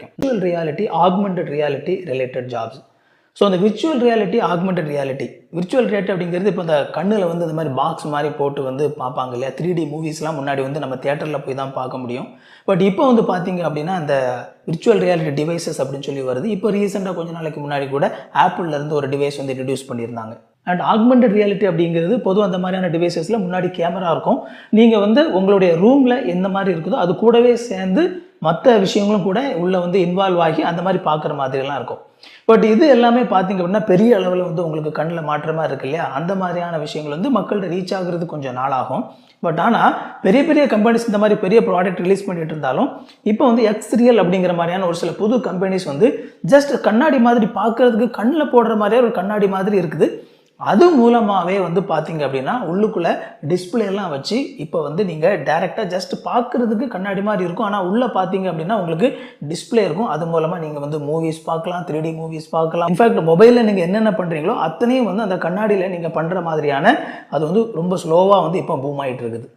கிடைக்கும். Virtual reality augmented reality related jobs so அந்த virtual reality augmented reality virtual reality அப்படிங்கிறது இப்போ இந்த கண்ணில் வந்து இந்த மாதிரி பாக்ஸ் மாதிரி போட்டு வந்து பார்ப்பாங்க இல்லையா? த்ரீ டி மூவிஸ்லாம் முன்னாடி வந்து நம்ம தேட்டரில் போய் தான் பார்க்க முடியும். பட் இப்போ வந்து பார்த்தீங்க அப்படின்னா அந்த விர்ச்சுவல் ரியாலிட்டி டிவைசஸ் அப்படின்னு சொல்லி வருது. இப்போ ரீசெண்டாக கொஞ்ச நாளைக்கு முன்னாடி கூட ஆப்பிள்லேருந்து ஒரு டிவைஸ் வந்து இன்ட்ரடியூஸ் பண்ணியிருந்தாங்க. அண்ட் ஆக்மெண்டட் ரியாலிட்டி அப்படிங்கிறது பொதுவாக அந்த மாதிரியான டிவைசஸில் முன்னாடி கேமரா இருக்கும். நீங்கள் வந்து உங்களுடைய ரூமில் எந்த மாதிரி இருக்குதோ அது கூடவே சேர்ந்து மற்ற விஷயங்களும் கூட உள்ளே வந்து இன்வால்வ் ஆகி அந்த மாதிரி பார்க்குற மாதிரிலாம் இருக்கும். பட் இது எல்லாமே பார்த்தீங்க அப்படின்னா பெரிய அளவில் வந்து உங்களுக்கு கண்ணில் மாற்றமாக இருக்கு இல்லையா? அந்த மாதிரியான விஷயங்கள் வந்து மக்கள்கிட்ட ரீச் ஆகுறது கொஞ்சம் நாளாகும். பட் ஆனால் பெரிய பெரிய கம்பெனிஸ் இந்த மாதிரி பெரிய ப்ராடக்ட் ரிலீஸ் பண்ணிட்டு இருந்தாலும் இப்போ வந்து எக்ஸ் ரியல் அப்படிங்கிற மாதிரியான ஒரு சில புது கம்பெனிஸ் வந்து ஜஸ்ட் கண்ணாடி மாதிரி பார்க்கறதுக்கு கண்ணில் போடுற மாதிரியே ஒரு கண்ணாடி மாதிரி இருக்குது. அது மூலமாகவே வந்து பார்த்தீங்க அப்படின்னா உள்ளுக்குள்ளே டிஸ்பிளே எல்லாம் வச்சு இப்போ வந்து நீங்கள் டேரெக்டாக ஜஸ்ட் பார்க்குறதுக்கு கண்ணாடி மாதிரி இருக்கும். ஆனால் உள்ளே பார்த்தீங்க அப்படின்னா உங்களுக்கு டிஸ்பிளே இருக்கும். அது மூலமாக நீங்கள் வந்து மூவிஸ் பார்க்கலாம் த்ரீ டி மூவிஸ் பார்க்கலாம். இன்ஃபேக்ட் மொபைலில் நீங்கள் என்னென்ன பண்ணுறீங்களோ அத்தனையும் வந்து அந்த கண்ணாடியில் நீங்கள் பண்ணுற மாதிரியான அது வந்து ரொம்ப ஸ்லோவாக வந்து இப்போ பூம் ஆகிட்டு இருக்குது.